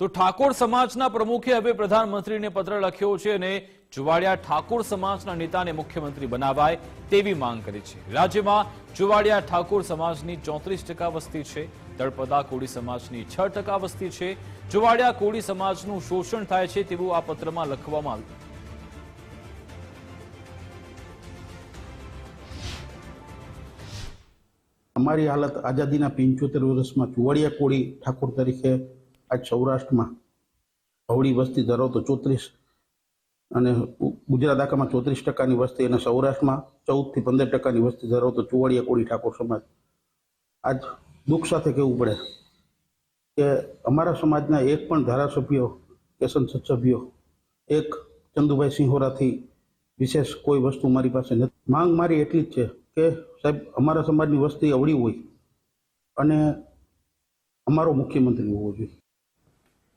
તો ઠાકોર સમાજના પ્રમુખે હવે પ્રધાનમંત્રીને પત્ર લખ્યો છે અને જુવાડિયા ઠાકોર સમાજના નેતાને મુખ્યમંત્રી બનાવાય તેવી માંગ કરી છે. રાજ્યમાં જુવાડિયા ઠાકોર સમાજની ચોત્રીસ વસ્તી છે, તળપદા કોળી સમાજની છ વસ્તી છે જુવાડિયા કોળી સમાજનું શોષણ થાય છે તેવું આ પત્રમાં લખવામાં આવ્યું. અમારી હાલત આઝાદીના પંચોતેર વર્ષમાં ચુવાડિયા કોળી ઠાકોર તરીકે આજ સૌરાષ્ટ્રમાં અવળી વસ્તી ધરાવતો ચોત્રીસ અને ગુજરાત આખામાં ચોત્રીસ ટકાની વસ્તી અને સૌરાષ્ટ્રમાં ચૌદથી પંદર ટકાની વસ્તી ધરાવતો ચુવાડિયા કોળી ઠાકોર સમાજ. આજ દુઃખ સાથે કહેવું પડે કે અમારા સમાજના એક પણ ધારાસભ્યો, કે સંસદ સભ્યો, એક ચંદુભાઈ સિંહોરાથી વિશેષ કોઈ વસ્તુ મારી પાસે નથી. માંગ મારી એટલી જ છે કે સાહેબ, અમારા સમાજની વસ્તી અવળી હોય અને અમારો મુખ્યમંત્રી હોવો જોઈએ.